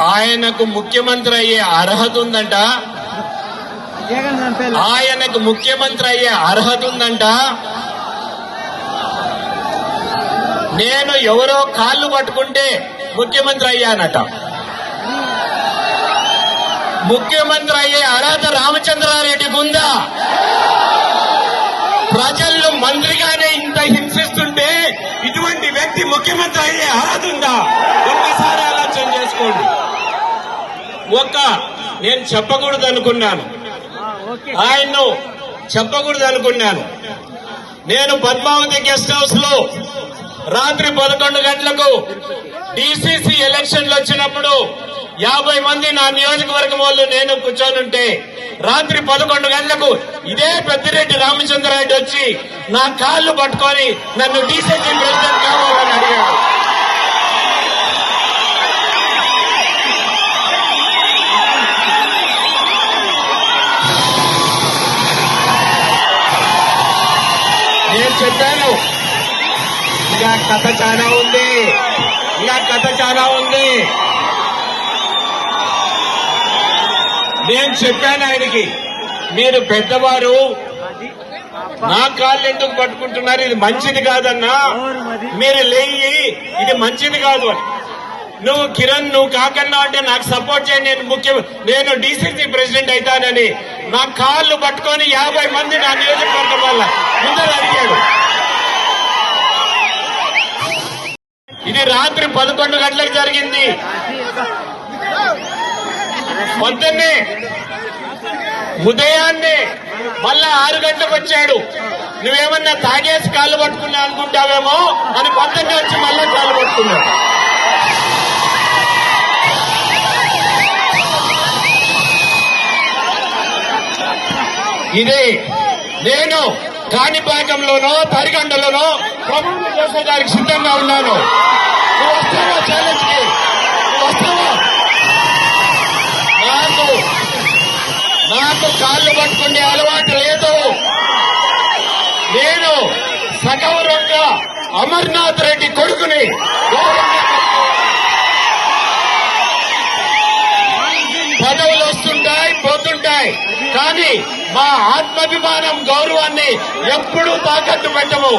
ఆయనకు ముఖ్యమంత్రి అయ్యే అర్హత ఉందంట? ఆయనకు ముఖ్యమంత్రి అయ్యే అర్హత ఉందంట? నేను ఎవరో కాళ్ళు పట్టుకుంటే ముఖ్యమంత్రి అయ్యానట ముఖ్యమంత్రి అయ్యే అర్హత రామచంద్రారెడ్డికి ఉందా? ప్రజలు మంత్రిగానే ఇంత హింసిస్తుంటే ఇటువంటి వ్యక్తి ముఖ్యమంత్రి అయ్యే అర్హత ఉందా? ఒక్కసారి ఆలోచన చేసుకోండి. ఒక్క నేను చెప్పకూడదు అనుకున్నాను. ఆయన్ను చెప్పకూడదు అనుకున్నాను. నేను పద్మావతి గెస్ట్ హౌస్లో రాత్రి పదకొండు గంటలకు డిసిసి ఎలక్షన్లు వచ్చినప్పుడు యాభై మంది నా నియోజకవర్గం వాళ్ళు నేను కూర్చొనుంటే రాత్రి పదకొండు గంటలకు ఇదే పెద్దిరెడ్డి రామచంద్రారెడ్డి వచ్చి నా కాళ్ళు పట్టుకొని నన్ను డీసీసీ ప్రెసిడెంట్ కావాలని అడిగాడు. నేను చెప్పాను? ఇంకా కథ చాలా ఉంది. ఇంకా కథ చాలా ఉంది. నేను చెప్పాను ఆయనకి మీరు పెద్దవారు నా కాళ్ళు ఎందుకు పట్టుకుంటున్నారు? ఇది మంచిది కాదన్నా. మీరు లేయి ఇది మంచిది కాదు అని. నువ్వు కిరణ్ నువ్వు కాకన్నా అంటే నాకు సపోర్ట్ చేయండి. నేను ముఖ్య నేను డిసిసి ప్రెసిడెంట్ అవుతానని నా కాళ్ళు పట్టుకొని యాభై మంది నా నియోజకవర్గం వల్ల ముందర అడిగాడు. ఇది రాత్రి పదకొండు గంటలకు జరిగింది. పొద్దున్నే ఉదయాన్నే మళ్ళా ఆరు గంటలకు వచ్చాడు. నువ్వేమన్నా తాగేసి కాళ్ళు పట్టుకున్నా అనుకుంటావేమో అని పొద్దున్నే వచ్చి మళ్ళా కాళ్ళు పట్టుకున్నాడు. ఇది నేను కాణిపాకంలోనో తరిగండలోనో ప్రభుత్వం చేసేదానికి సిద్ధంగా ఉన్నాను. నువ్వు వస్తావా ఛాలెంజ్కి? వస్తావా? నాకు నాకు కాళ్ళు పట్టుకునే అలవాటు లేదు. నేను సగౌరవంగా అమర్నాథ్ రెడ్డి కొడుకుని గౌరవంగా కానీ మా ఆత్మాభిమానం గౌరవాన్ని ఎప్పుడూ తాకట్టు పెట్టము.